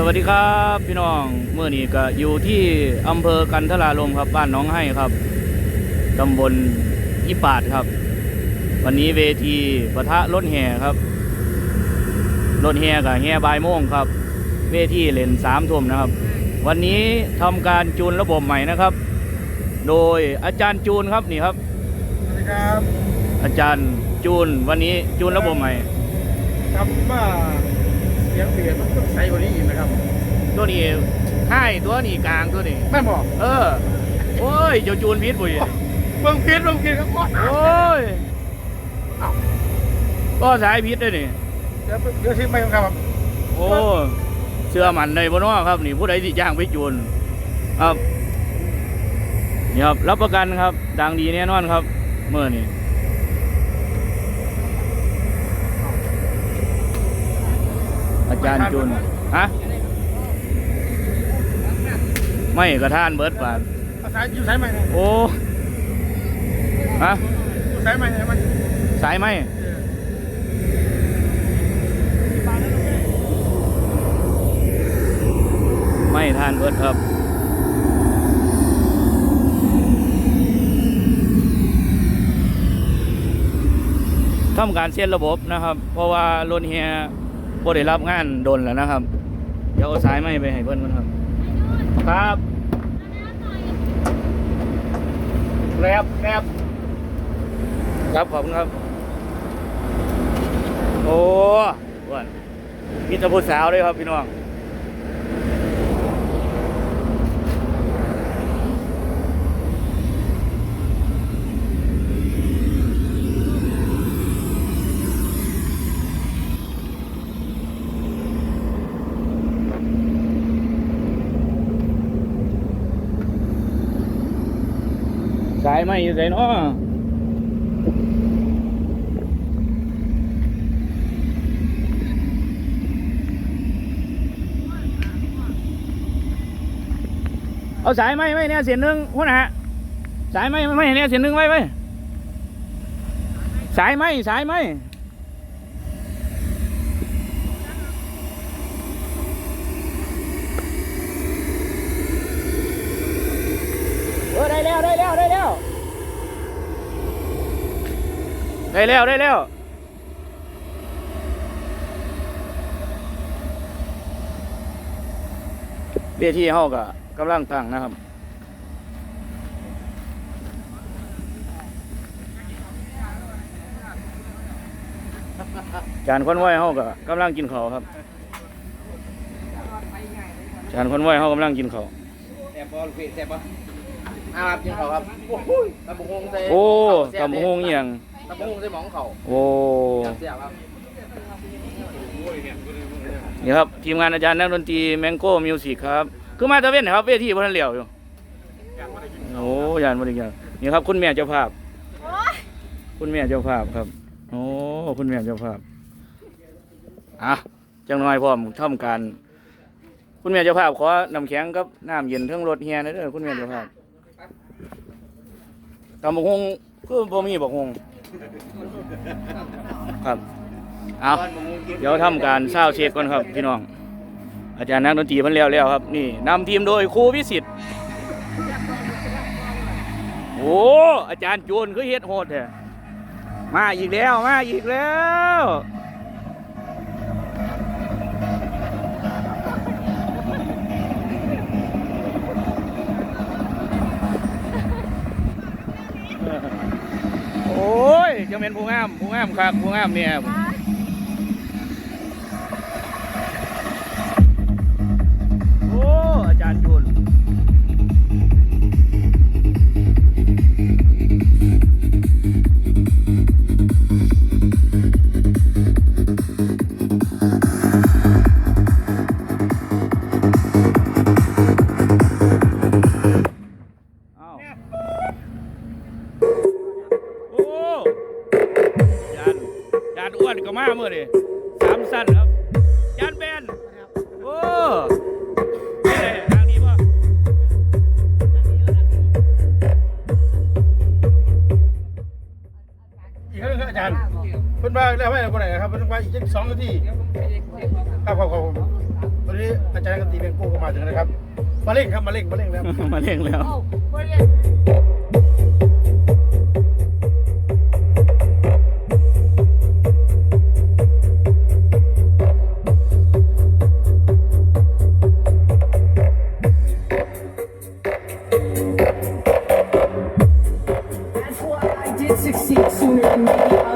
สวัสดีครับพี่น้องเมื่อนี้ก็อยู่ที่อำเภอกันทราลมครับบ้านหน้องให้ครับตำบลอิปาดครับ วันนี้เวทีปะทะรถแห่ครับรถแห่กับแห่บายโมงครับ เวทีเลนสามทุ่มนะครับ วันนี้ทำการจูนระบบใหม่นะครับ โดยอาจารย์จูนครับนี่ครับสวัสดีครับ อาจารย์จูนวันนี้จูนระบบใหม่คำว่าเสียงเปลี่ยนมันต้องใสกว่านี้อีกนะครับตัวนี้ให้ตัวนี้กลางตัวนี้แม่นบอกเออโอ้ยเจ้าจูนพิษบุยเบิ่งผิดเบิ่งผิดครับก่อนโอ้ยเอ้าก็สายพิษด้วยนี่เดี๋ยวเดี๋ยวทิ้งไปครับ โอ้เชื่อมันในบนน้อครับ นี่ผู้ใดที่จ้างไปจูนครับนี่ครับรับประกันครับ ดังดีแน่นอนครับเมื่อนี้อา จารย์จูนฮะไม่กระท่านเบิร์ดบาทเอาสายอยู่สายใหม่เนี่ยโอ้ฮะอยู่สายใหม่เนี่ยมันสายไหมเออไม่ทานเบิร์ดครับทำการเซ็นระบบนะครับ เพราะว่ารถเฮีย บ่ได้รับงานโดนแล้วนะครับ เดี๋ยวเอาสายไม้ไปให้เพื่อนมันครับ ครับแรบแรบครับขอบคุณครับ โอ้วันมีแต่ผู้สาวด้วยครับพี่น้องายไม่อยู่ไหนเนาะเอาสายไหมไหมเนี่ยเสียนหนึ่งหัวหน้าสายไหมไม่เนี่ยเสียนหนึ่งไว้ไว้สายไหมสายไหมเออได้แล้วได้แล้วได้แล้ว ได้แล้วได้แล้วเบี้ยที่เฮาก็กำลังตั้งนะครับจานคนไหวเฮาก็กำลังกินข้าวครับจานคนไหวเฮากำลังกินข้าวแซ่บบอลพี่แซ่บปะอาครับกินเขาครับโอ้ยตำบักฮงใส่โอ้ตำบักหงเอียง ตำบักฮงใส่หมองเขาโอ้เสียบครับนี่ครับ ทีมงานอาจารย์นักดนตรีแมงโก้มิวสิกครับ คือมาตะเวนนะครับเวทีพันเหลียวอยู่โอ้ยานบริการนี่ครับ คุณแม่เจ้าภาพคุณแม่เจ้าภาพครับ โอ้คุณแม่เจ้าภาพอะจังน้อยพร้อมทำการ คุณแม่เจ้าภาพขอน้ำแข็งกับน้ำเย็นเทั้งรถเฮียนะเด้อคุณแม่เจ้าภาพตำบักฮงคือบ่มีบักฮง ครับเอาเดี๋ยวทำการเศร้าเช็คก่อนครับพี่น้อง อาจารย์นักดนตรีเพิ่นแล้วแล้วครับ นี่นำทีมโดยครูวิสิตโอ้อาจารย์จูนคือเฮ็ดโหดแท้มาอีกแล้วมาอีกแล้ว ม็นผู้งามผู้งามครับผู้งามเนี่ยโอ้อาจารย์จุน มาเมื่อนี่สามสั้นครับยานแบนโอ้นี่เลยทางนี้ป่ะอีกครั้งหนึงครับอาจารย์เพิ่นว่าแล้วไม่คนไหนครับเพิ่นว่าอีกสองนาทีครับครับครับผมตอนนี้อาจารย์กันตรีเป็นกู้ก็มาถึงนะครับมาเร่งครับมาเร่งมาเร่งแล้ว มาเร่งแล้วเอ้าบ่ได้ see it sooner than later.